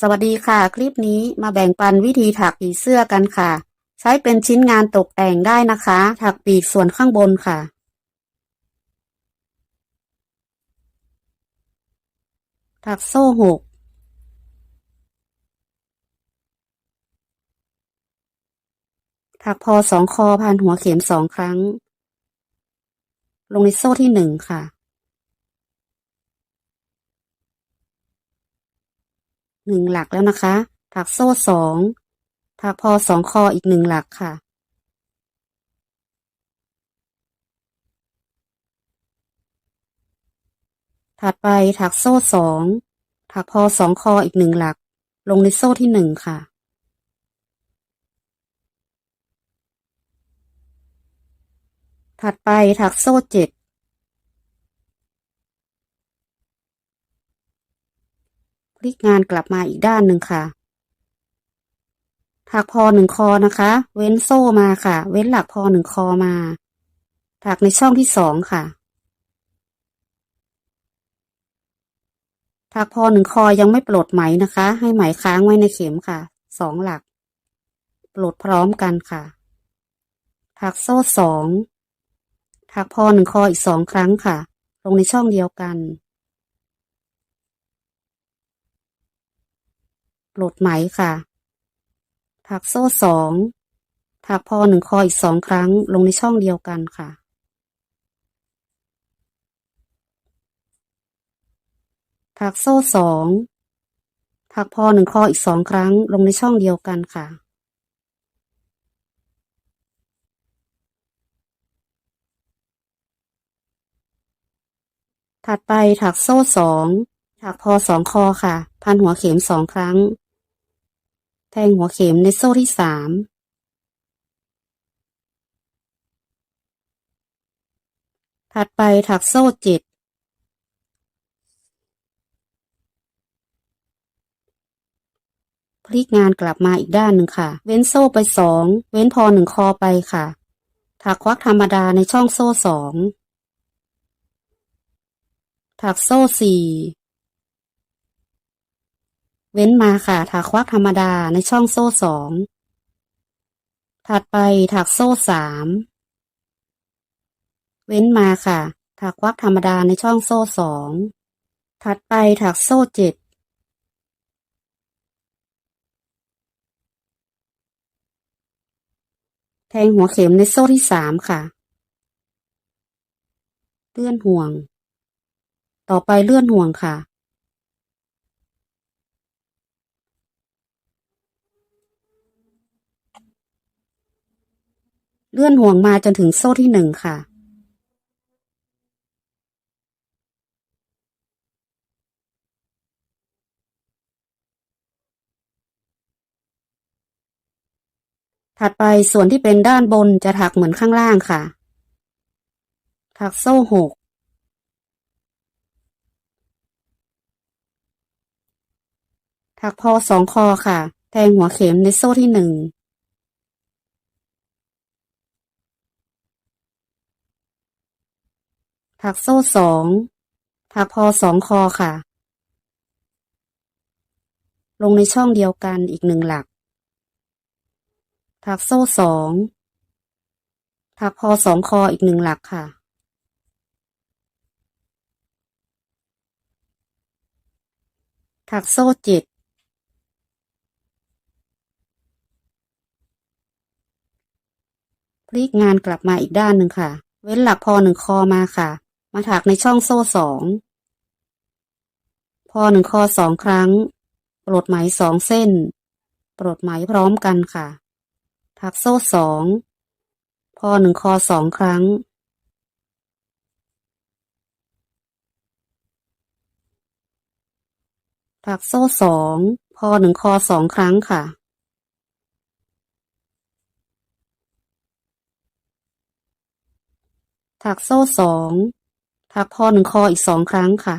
สวัสดีค่ะ คลิปนี้มาแบ่งปันวิธีถักปีเสื้อกันค่ะ ใช้เป็นชิ้นงานตกแต่งได้นะคะ ถักปีกส่วนข้างบนค่ะ ถักโซ่หกถักพอสองคอพันหัวเข็มสองครั้ง ลงในโซ่ที่หนึ่งค่ะ หนึ่งหลักแล้วนะคะ ถักโซ่สอง ถักพอสองคออีกหนึ่งหลักค่ะ ถัดไปถักโซ่สอง ถักพอสองคออีกหนึ่งหลัก ลงในโซ่ที่หนึ่งค่ะถัดไปถักโซ่เจ็ด ลิกงานกลับมาอีกด้านหนึ่งค่ะ ถักพอหนึ่งคอนะคะ เว้นโซ่มาค่ะ เว้นหลักพอหนึ่งคอมา ถักในช่องที่สองค่ะ ถักพอหนึ่งคอยังไม่ปลดไหมนะคะ ให้ไหมค้างไว้ในเข็มค่ะ สองหลัก ปลดพร้อมกันค่ะ ถักโซ่สองถักพอหนึ่งคออีกสองครั้งค่ะ ลงในช่องเดียวกัน ปลดไหมค่ะ ถักโซ่สอง ถักพอหนึ่งคออีกสองครั้งลงในช่องเดียวกันค่ะ ถักโซ่สอง ถักพอหนึ่งคออีกสองครั้งลงในช่องเดียวกันค่ะถัดไปถักโซ่สองถักพอสองคอค่ะ พันหัวเข็มสองครั้ง แทงหัวเข็มในโซ่ที่สามถัดไปถักโซ่เจ็ดพลิกงานกลับมาอีกด้านหนึ่งค่ะ เว้นโซ่ไปสอง เว้นพอหนึ่งคอไปค่ะ ถักควักธรรมดาในช่องโซ่สอง ถักโซ่สี่ เว้นมาค่ะ ถักควักธรรมดาในช่องโซ่สอง ถัดไปถักโซ่สาม เว้นมาค่ะ ถักควักธรรมดาในช่องโซ่สอง ถัดไปถักโซ่เจ็ด แทงหัวเข็มในโซ่ที่สามค่ะ เลื่อนห่วง ต่อไปเลื่อนห่วงค่ะ เลื่อนห่วงมาจนถึงโซ่ที่หนึ่งค่ะ ถัดไปส่วนที่เป็นด้านบนจะถักเหมือนข้างล่างค่ะ ถักโซ่หกถักพอสองคอค่ะ แทงหัวเข็มในโซ่ที่หนึ่ง ถักโซ่สองถักพอสองคอค่ะ ลงในช่องเดียวกันอีกหนึ่งหลัก ถักโซ่สองถักพอสองคออีกหนึ่งหลักค่ะ ถักโซ่เจ็ดพลิกงานกลับมาอีกด้านหนึ่งค่ะ เว้นหลักพอหนึ่งคอมาค่ะ มาถักในช่องโซ่สอง พอหนึ่งคอสองครั้ง ปลดไหมสองเส้น ปลดไหมพร้อมกันค่ะ ถักโซ่สอง พอหนึ่งคอสองครั้ง ถักโซ่สอง พอหนึ่งคอสองครั้งค่ะถักโซ่สอง พักข้อหนึ่งคออีกสองครั้งค่ะ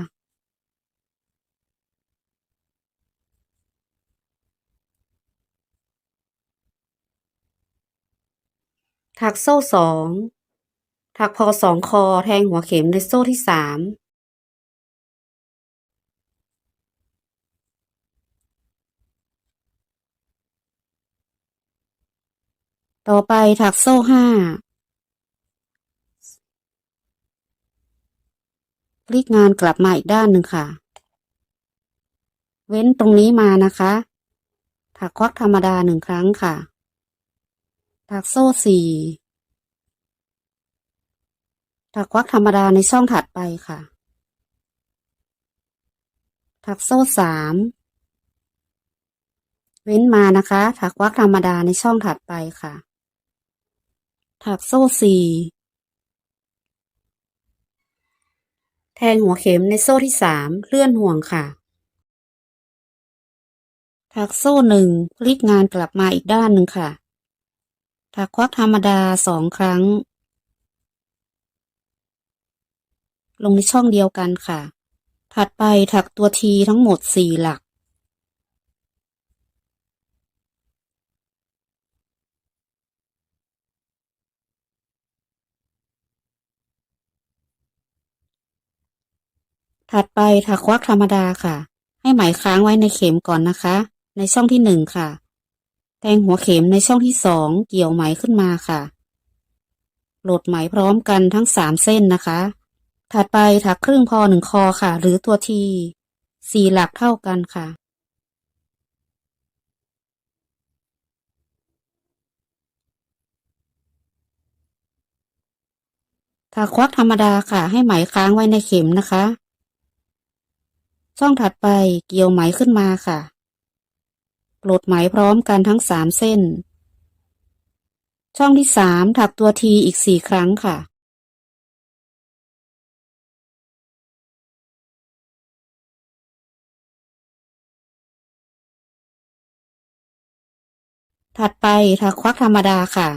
ถักโซ่สอง ถักพอสองคอแทงหัวเข็มในโซ่ที่สามต่อไปถักโซ่ห้า พลิกงานกลับมาอีกด้านหนึ่งค่ะ เว้นตรงนี้มานะคะถักควักธรรมดาหนึ่งครั้งค่ะ ถักโซ่สี่ถักควักธรรมดาในช่องถัดไปค่ะ ถักโซ่สาม เว้นมานะคะ ถักควักธรรมดาในช่องถัดไปค่ะ ถักโซ่สี่ แทงหัวเข็มในโซ่ที่สามเลื่อนห่วงค่ะ ถักโซ่หนึ่งพลิกงานกลับมาอีกด้านหนึ่งค่ะ ถักควักธรรมดาสองครั้ง ลงในช่องเดียวกันค่ะ ถัดไปถักตัวทีทั้งหมดสี่หลัก ถัดไปถักควักธรรมดาค่ะ ให้ไหมค้างไว้ในเข็มก่อนนะคะ ในช่องที่หนึ่งค่ะ แทงหัวเข็มในช่องที่สองเกี่ยวไหมขึ้นมาค่ะโหลดไหมพร้อมกันทั้งสามเส้นนะคะ ถัดไปถักครึ่งพอหนึ่งคอค่ะ หรือตัวทีสี่หลักเท่ากันค่ะถักควักธรรมดาค่ะ ให้ไหมค้างไว้ในเข็มนะคะ ช่องถัดไปเกี่ยวไหมขึ้นมาค่ะ ปลดไหมพร้อมกันทั้งสามเส้น ช่องที่สามถักตัวทีอีกสี่ครั้งค่ะถัดไปถักควักธรรมดาค่ะ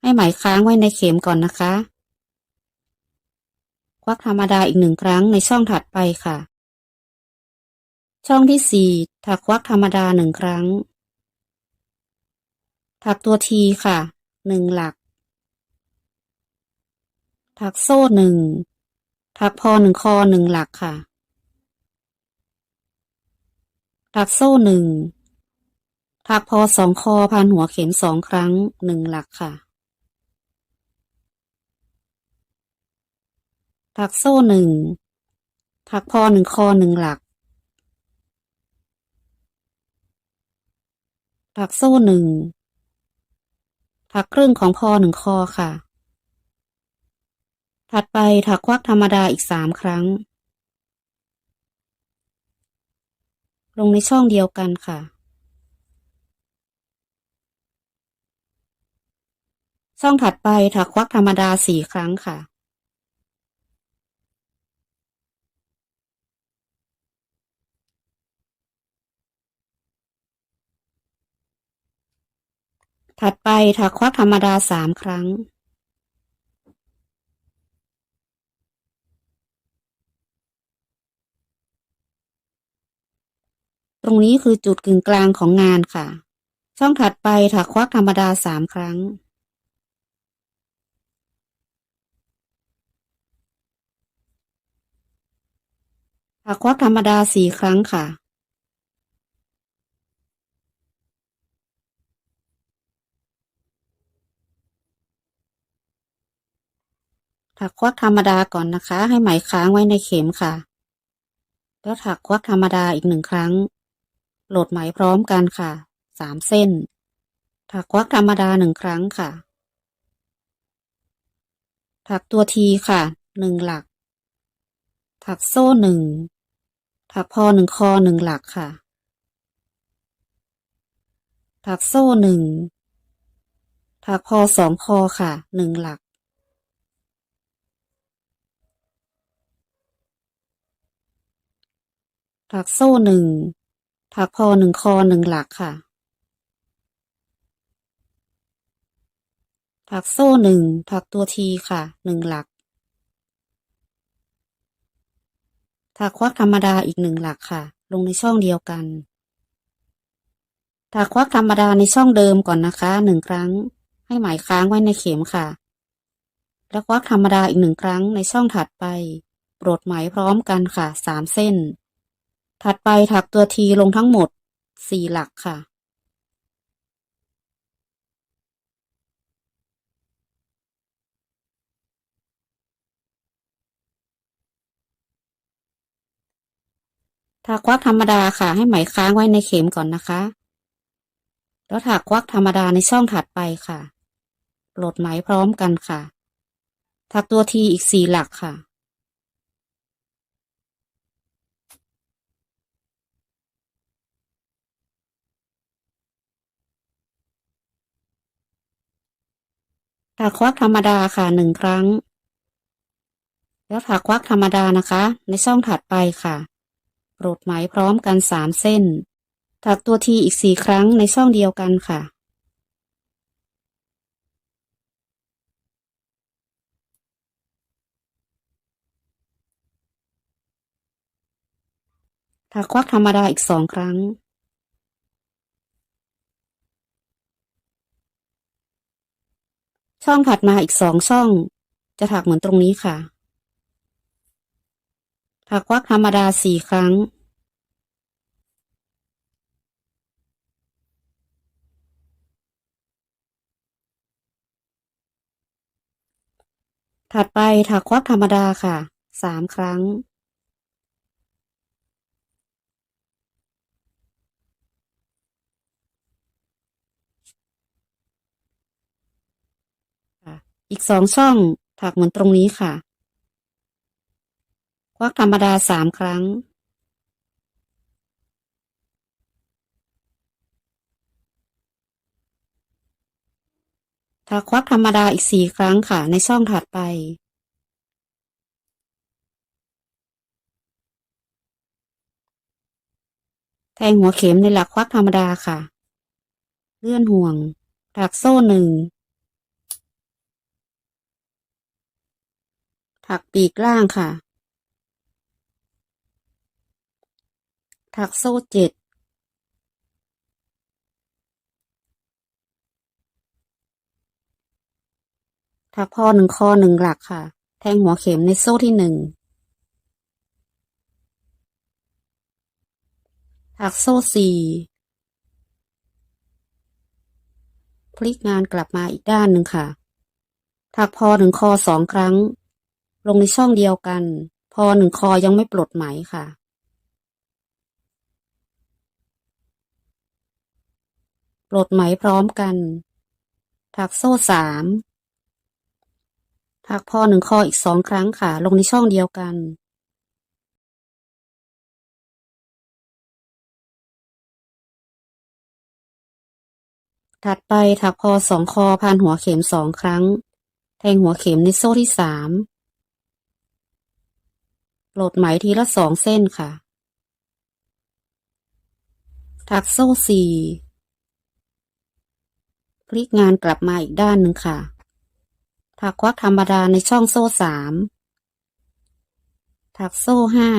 ให้ไหมค้างไว้ในเข็มก่อนนะคะ ควักธรรมดาอีกหนึ่งครั้งในช่องถัดไปค่ะ ช่องที่สี่ถักควักธรรมดาหนึ่งครั้ง ถักตัวทีค่ะหนึ่งหลัก ถักโซ่หนึ่งถักพอหนึ่งคอหนึ่งหลักค่ะ ถักโซ่หนึ่งถักพอสองคอพันหัวเข็มสองครั้งหนึ่งหลักค่ะ ถักโซ่หนึ่งถักพอหนึ่งคอหนึ่งหลัก ถักโซ่หนึ่ง ถักครึ่งของพอหนึ่งคอค่ะ ถัดไปถักควักธรรมดาอีกสามครั้ง ลงในช่องเดียวกันค่ะ ช่องถัดไปถักควักธรรมดาสี่ครั้งค่ะ ถัดไปถักควักธรรมดาสามครั้ง ตรงนี้คือจุดกึ่งกลางของงานค่ะ ช่องถัดไปถักควักธรรมดาสามครั้งถักควักธรรมดาสี่ครั้งค่ะ ถักควักธรรมดาก่อนนะคะ ให้ไหมค้างไว้ในเข็มค่ะ แล้วถักควักธรรมดาอีกหนึ่งครั้ง โหลดไหมพร้อมกันค่ะสามเส้น ถักควักธรรมดาหนึ่งครั้งค่ะ ถักตัวทีค่ะหนึ่งหลัก ถักโซ่หนึ่งถักพอหนึ่งคอหนึ่งหลักค่ะ ถักโซ่หนึ่งถักพอสองคอค่ะหนึ่งหลัก ถักโซ่หนึ่ง ถักพอหนึ่งคอหนึ่งหลักค่ะ ถักโซ่หนึ่ง ถักตัวทีค่ะ หนึ่งหลัก ถักควักธรรมดาอีกหนึ่งหลักค่ะ ลงในช่องเดียวกัน ถักควักธรรมดาในช่องเดิมก่อนนะคะ หนึ่งครั้ง ให้หมายค้างไว้ในเข็มค่ะ แล้วควักธรรมดาอีกหนึ่งครั้งในช่องถัดไป โปรดไหมพร้อมกันค่ะ สามเส้น ถัดไปถักตัวทีลงทั้งหมด4หลักค่ะ ถักควักธรรมดาค่ะ ให้ไหมค้างไว้ในเข็มก่อนนะคะ แล้วถักควักธรรมดาในช่องถัดไปค่ะ โหลดไหมพร้อมกันค่ะ ถักตัวทีอีกสี่หลักค่ะ ถักควักธรรมดาค่ะหนึ่งครั้ง แล้วถักควักธรรมดานะคะ ในช่องถัดไปค่ะปลดไหมพร้อมกันสามเส้น ถักตัวทีอีกสี่ครั้งในช่องเดียวกันค่ะ ถักควักธรรมดาอีกสองครั้ง ช่องถัดมาอีกสองช่อง จะถักเหมือนตรงนี้ค่ะ ถักควักธรรมดาสี่ครั้ง ถัดไปถักควักธรรมดาค่ะสามครั้ง อีกสองช่องถักเหมือนตรงนี้ค่ะ ควักธรรมดาสามครั้ง ถักควักธรรมดาอีกสี่ครั้งค่ะ ในช่องถัดไป แทงหัวเข็มในหลักควักธรรมดาค่ะ เลื่อนห่วง ถักโซ่หนึ่ง ถักปีกล่างค่ะ ถักโซ่เจ็ด ถักพอหนึ่งคอหนึ่งหลักค่ะ แทงหัวเข็มในโซ่ที่หนึ่ง ถักโซ่สี่พลิกงานกลับมาอีกด้านหนึ่งค่ะ ถักพอหนึ่งคอสองครั้ง ลงในช่องเดียวกัน พอหนึ่งคอยังไม่ปลดไหมค่ะ ปลดไหมพร้อมกัน ถักโซ่สามถักพอหนึ่งคออีกสองครั้งค่ะ ลงในช่องเดียวกัน ถัดไปถักพอสองคอผ่านหัวเข็มสองครั้ง แทงหัวเข็มในโซ่ที่สาม ปลดไหมทีละสองเส้นค่ะ ถักโซ่สี่พลิกงานกลับมาอีกด้านหนึ่งค่ะ ถักควักธรรมดาในช่องโซ่สาม ถักโซ่ห้า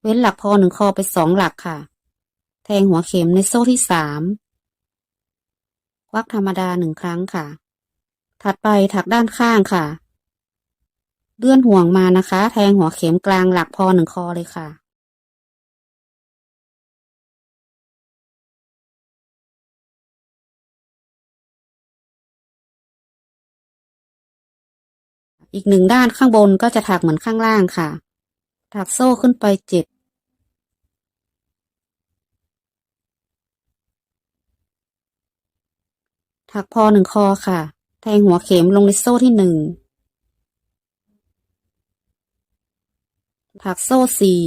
เว้นหลักพอหนึ่งคอไปสองหลักค่ะ แทงหัวเข็มในโซ่ที่สาม ควักธรรมดาหนึ่งครั้งค่ะ ถัดไปถักด้านข้างค่ะ เลื่อนห่วงมานะคะ แทงหัวเข็มกลางหลักพอหนึ่งคอเลยค่ะ อีกหนึ่งด้านข้างบนก็จะถักเหมือนข้างล่างค่ะ ถักโซ่ขึ้นไปเจ็ดถักพอหนึ่งคอค่ะ แทงหัวเข็มลงในโซ่ที่หนึ่ง ถักโซ่สี่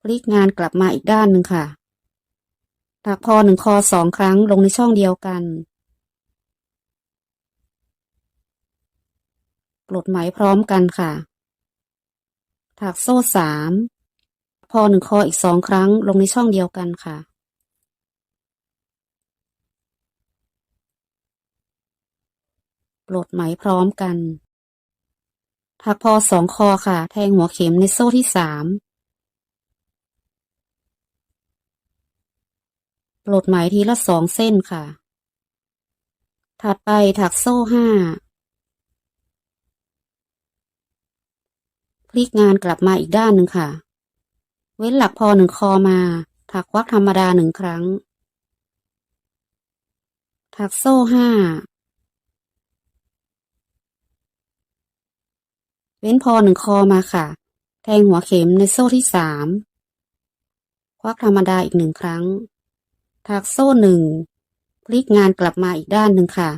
พลิกงานกลับมาอีกด้านหนึ่งค่ะ ถักพอหนึ่งคอสองครั้งลงในช่องเดียวกันปลดไหมพร้อมกันค่ะ ถักโซ่สาม พอหนึ่งคออีกสองครั้งลงในช่องเดียวกันค่ะ ปลดไหมพร้อมกัน ถักพอสองคอค่ะ แทงหัวเข็มในโซ่ที่สามปลดไหมทีละสองเส้นค่ะ ถัดไปถักโซ่ห้า พลิกงานกลับมาอีกด้านหนึ่งค่ะ เว้นหลักพอหนึ่งคอมา ถักควักธรรมดาหนึ่งครั้ง ถักโซ่ห้า เว้นพอหนึ่งคอมาค่ะ แทงหัวเข็มในโซ่ที่สามควักธรรมดาอีกหนึ่งครั้ง ถักโซ่หนึ่งพลิกงานกลับมาอีกด้านหนึ่งค่ะ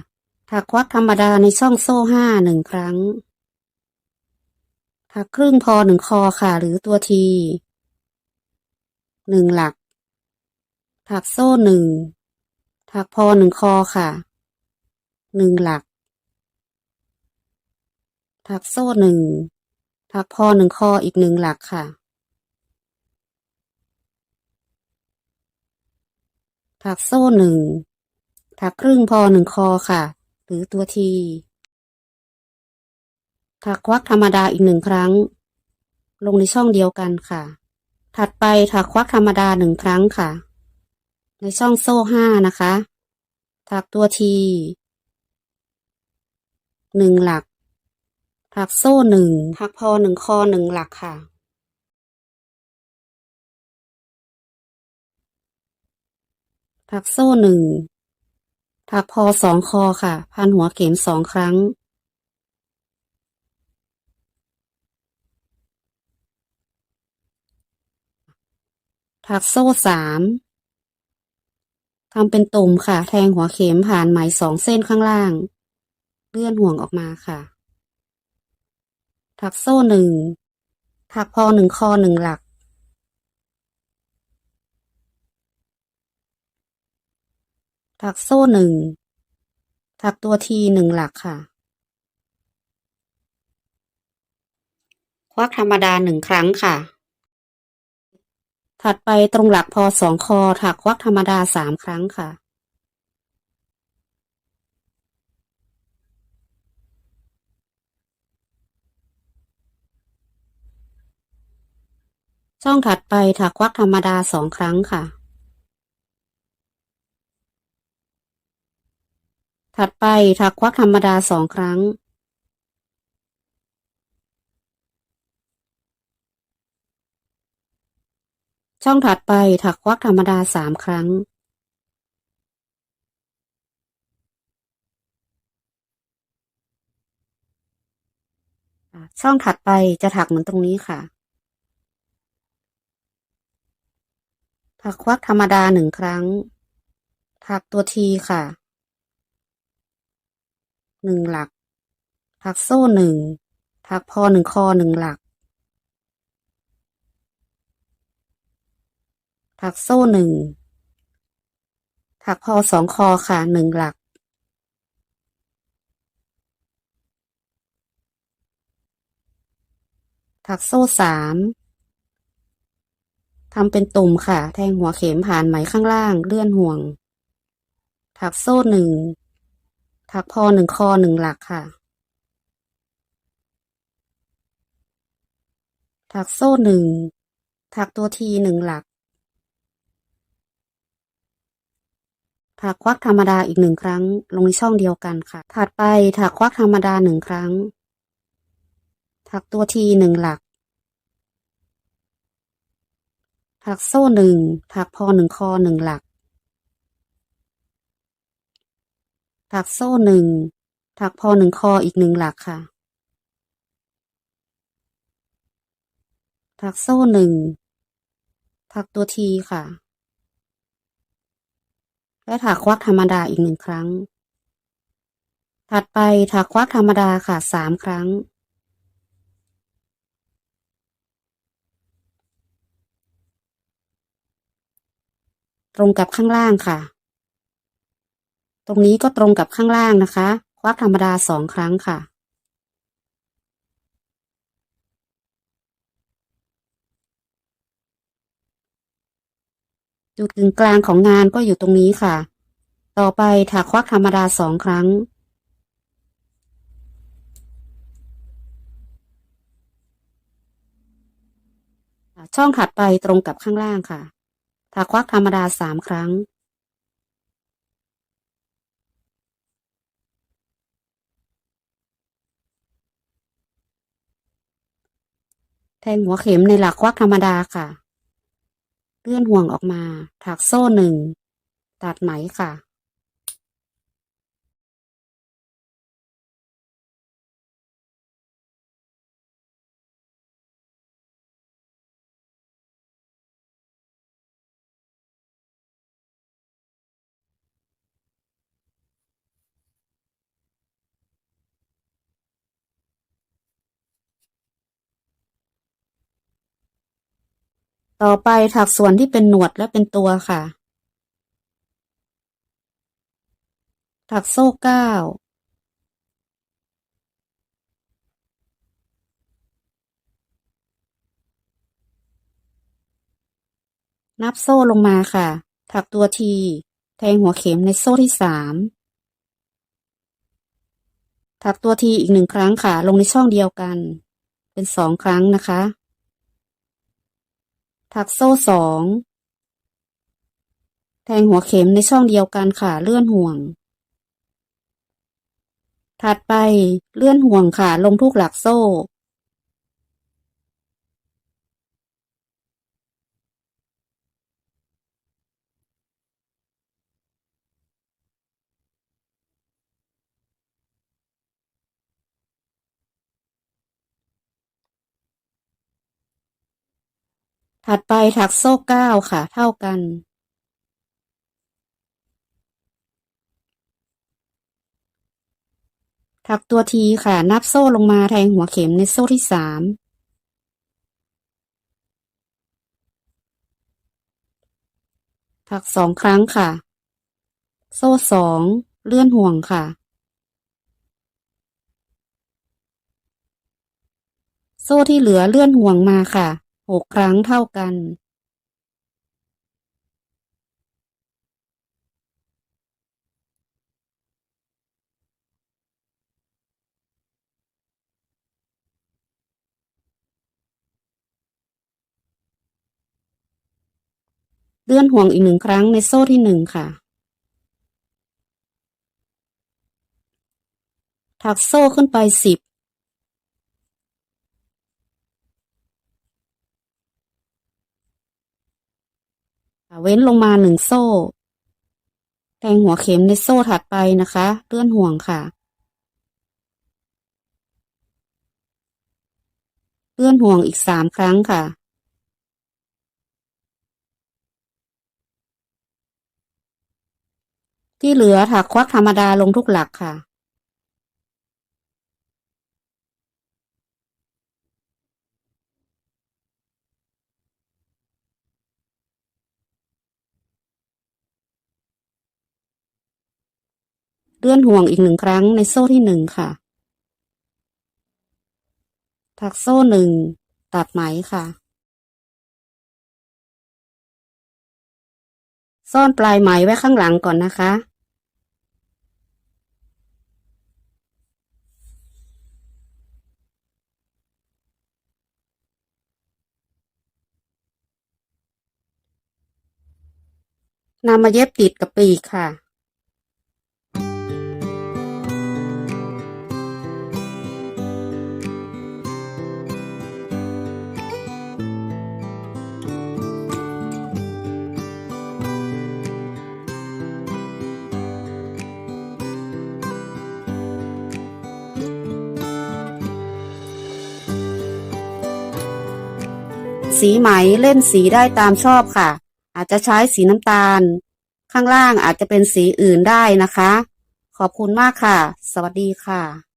ถักควักธรรมดาในช่องโซ่ห้าหนึ่งครั้ง ถักครึ่งพอหนึ่งคอค่ะ หรือตัวทีหนึ่งหลัก ถักโซ่หนึ่งถักพอหนึ่งคอค่ะหนึ่งหลัก ถักโซ่หนึ่งถักพอหนึ่งคออีกหนึ่งหลักค่ะ ถักโซ่หนึ่งถักครึ่งพอหนึ่งคอค่ะ หรือตัวที ถักควักธรรมดาอีกหนึ่งครั้ง ลงในช่องเดียวกันค่ะ ถัดไปถักควักธรรมดาหนึ่งครั้งค่ะ ในช่องโซ่ห้านะคะ ถักตัวทีหนึ่งหลัก ถักโซ่หนึ่งถักพอหนึ่งคอหนึ่งหลักค่ะ ถักโซ่หนึ่งถักพอสองคอค่ะ พันหัวเข็มสองครั้ง ถักโซ่สามทำเป็นตุ่มค่ะ แทงหัวเข็มผ่านไหมสองเส้นข้างล่าง เลื่อนห่วงออกมาค่ะ ถักโซ่หนึ่ง ถักพอหนึ่งคอหนึ่งหลัก ถักโซ่หนึ่ง ถักตัวทีหนึ่งหลักค่ะ ควักธรรมดาหนึ่งครั้งค่ะ ถัดไปตรงหลักพอสองคอถักควักธรรมดาสามครั้งค่ะ ช่องถัดไปถักควักธรรมดาสองครั้งค่ะ ถัดไปถักควักธรรมดาสองครั้ง ช่องถัดไปถักควักธรรมดาสามครั้ง ช่องถัดไปจะถักเหมือนตรงนี้ค่ะ ถักควักธรรมดาหนึ่งครั้ง ถักตัวทีค่ะ หนึ่งหลัก ถักโซ่หนึ่ง ถักพอหนึ่งคอหนึ่งหลัก ถักโซ่หนึ่ง ถักพอสองคอค่ะหนึ่งหลัก ถักโซ่สาม ทำเป็นตุ่มค่ะ แทงหัวเข็มผ่านไหมข้างล่าง เลื่อนห่วง ถักโซ่หนึ่ง ถักพอหนึ่งคอหนึ่งหลักค่ะ ถักโซ่หนึ่ง ถักตัวทีหนึ่งหลัก ถักควักธรรมดาอีกหนึ่งครั้ง ลงในช่องเดียวกันค่ะ ถัดไปถักควักธรรมดาหนึ่งครั้ง ถักตัวทีหนึ่งหลัก ถักโซ่หนึ่งถักพอหนึ่งคอหนึ่งหลัก ถักโซ่หนึ่งถักพอหนึ่งคออีกหนึ่งหลักค่ะ ถักโซ่หนึ่งถักตัวทีค่ะ และถักควักธรรมดาอีกหนึ่งครั้ง ถัดไปถักควักธรรมดาค่ะสามครั้ง ตรงกับข้างล่างค่ะ ตรงนี้ก็ตรงกับข้างล่างนะคะ ควักธรรมดาสองครั้งค่ะ จุดกึ่งกลางของงานก็อยู่ตรงนี้ค่ะ ต่อไปถักควักธรรมดาสองครั้งช่องถัดไปตรงกับข้างล่างค่ะ ถักควักธรรมดาสามครั้ง แทงหัวเข็มในหลักควักธรรมดาค่ะ เลื่อนห่วงออกมา ถักโซ่หนึ่ง ตัดไหมค่ะ ต่อไปถักส่วนที่เป็นหนวดและเป็นตัวค่ะ ถักโซ่เก้า นับโซ่ลงมาค่ะ ถักตัวทีแทงหัวเข็มในโซ่ที่สาม ถักตัวทีอีกหนึ่งครั้งค่ะ ลงในช่องเดียวกัน เป็นสองครั้งนะคะ ถักโซ่สอง แทงหัวเข็มในช่องเดียวกันค่ะ เลื่อนห่วง ถัดไปเลื่อนห่วงค่ะ ลงทุกหลักโซ่ ถัดไปถักโซ่เก้าค่ะ เท่ากัน ถักตัวทีค่ะ นับโซ่ลงมาแทงหัวเข็มในโซ่ที่สามถักสองครั้งค่ะ โซ่สองเลื่อนห่วงค่ะ โซ่ที่เหลือเลื่อนห่วงมาค่ะ หกครั้งเท่ากัน เลื่อนห่วงอีกหนึ่งครั้งในโซ่ที่หนึ่งค่ะ ถักโซ่ขึ้นไปสิบ เว้นลงมาหนึ่งโซ่ แทงหัวเข็มในโซ่ถัดไปนะคะ เลื่อนห่วงค่ะ เลื่อนห่วงอีกสามครั้งค่ะ ที่เหลือถักควักธรรมดาลงทุกหลักค่ะ เลื่อนห่วงอีกหนึ่งครั้งในโซ่ที่หนึ่งค่ะ ถักโซ่หนึ่ง ตัดไหมค่ะ ซ่อนปลายไหมไว้ข้างหลังก่อนนะคะ นำมาเย็บติดกับปีกค่ะ สีไหมเล่นสีได้ตามชอบค่ะ อาจจะใช้สีน้ำตาล ข้างล่างอาจจะเป็นสีอื่นได้นะคะ ขอบคุณมากค่ะ สวัสดีค่ะ